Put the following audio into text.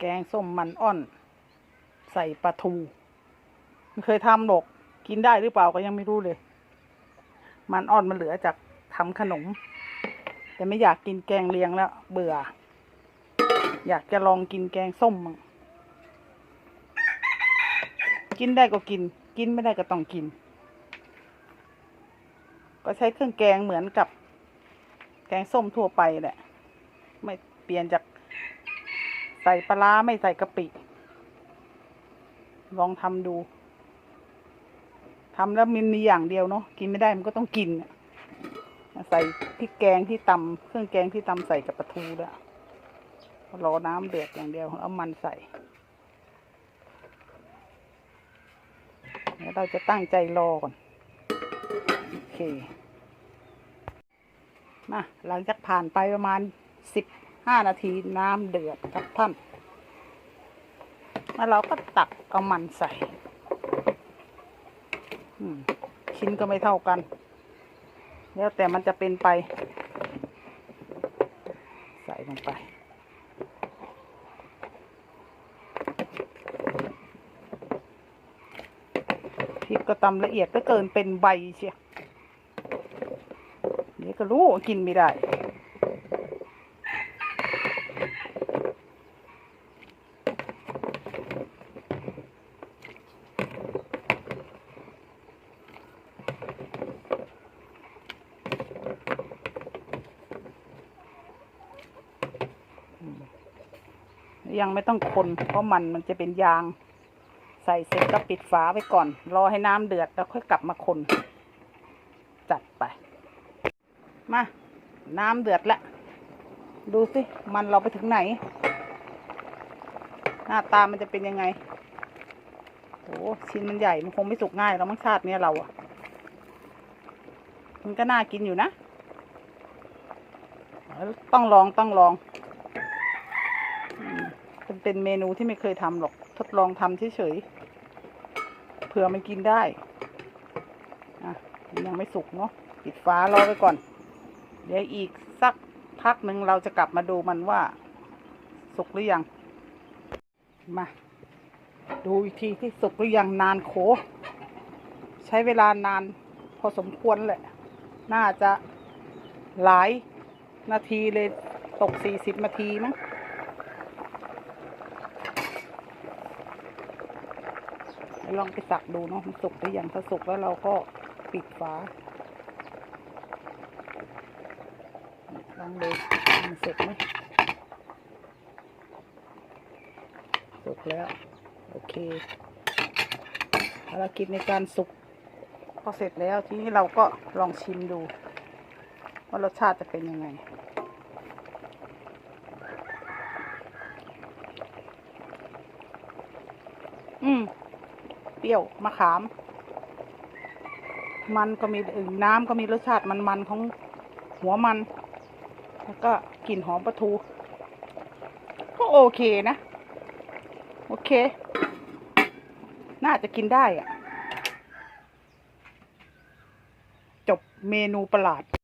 แกงส้มมันอ่อน ใส่ปลาทูไม่เคยทำหรอก กินได้หรือเปล่าก็ยังไม่รู้เลย มันอ่อนมันเหลือจากทำขนม แต่ไม่อยากกินแกงเลียงแล้ว เบื่อ อยากจะลองกินแกงส้มมั่งกินได้ก็กิน กินไม่ได้ก็ต้องกิน ก็ใช้เครื่องแกงเหมือนกับ แกงส้มทั่วไปแหละ ไม่เปลี่ยนจาก ส่ปลาไม่ใส่กะปิ ลองทำดูทำแล้วมันมีอย่างเดียวเนาะกินไม่ได้มันก็ต้องกินใส่พริกแกงที่ตำเครื่องแกงที่ตำใส่กับปลาทูด้วยรอน้ำเดือดอย่างเดียวเอามันใส่เดี๋ยวเราจะตั้งใจรอก่อน โอเค มา หลังจากผ่านไปประมาณสิบห้านาทีน้ำเดือดครับท่าน แล้วเราก็ตักเอามันใส่ชิ้นก็ไม่เท่ากัน แล้วแต่มันจะเป็นไป ใส่ลงไปพริกก็ตำละเอียดก็เกินเป็นใบเชียเดี๋ยวก็รู้กินไม่ได้ ยังไม่ต้องคนเพราะมันมันจะเป็นยาง ใส่เสร็จก็ปิดฝาไว้ก่อน รอให้น้ำเดือดแล้วค่อยกลับมาคน จัดไป มา น้ำเดือดแล้วดูสิ มันเราไปถึงไหน หน้าตามันจะเป็นยังไงโอ้ชิ้นมันใหญ่มันคงไม่สุกง่ายแล้วมั้งชาติเนี้ยเราอะมันก็น่ากินอยู่นะ ต้องลองต้องลอง มเป็นเป็นเมนูที่ไม่เคยทำหรอก ทดลองทำเฉยๆเผื่อมันกินได้ อะ ยังไม่สุกเนาะปิดฟ้ารอไว้ก่อน เดี๋ยวอีกสักพักหนึ่งเราจะกลับมาดูมันว่า สุกหรือยัง มา ดูอีกทีที่สุกหรือยังนานโข ใช้เวลานานพอสมควรแหละ น่าจะหลายนาทีเลยตกสี่สิบนาทีมั้งเดี๋ยว ลองไปสักดูเนาะมันสุกหรือยังถ้าสุกแล้วเราก็ปิดฝาลองดูมันสร็จไหมสุกแล้ว โอเคภารกิจในการสุกก็เสร็จแล้วทีนี้เราก็ลองชิมดู ว่ารสชาติจะเป็นยังไงอืม เปรี้ยวมะขาม มันก็มีอึ่งน้ำก็มีรสชาติมันๆของหัวมัน แล้วก็กลิ่นหอมปลาทู ก็โอเคนะ โอเค น่าจะกินได้อะจบเมนูประหลาด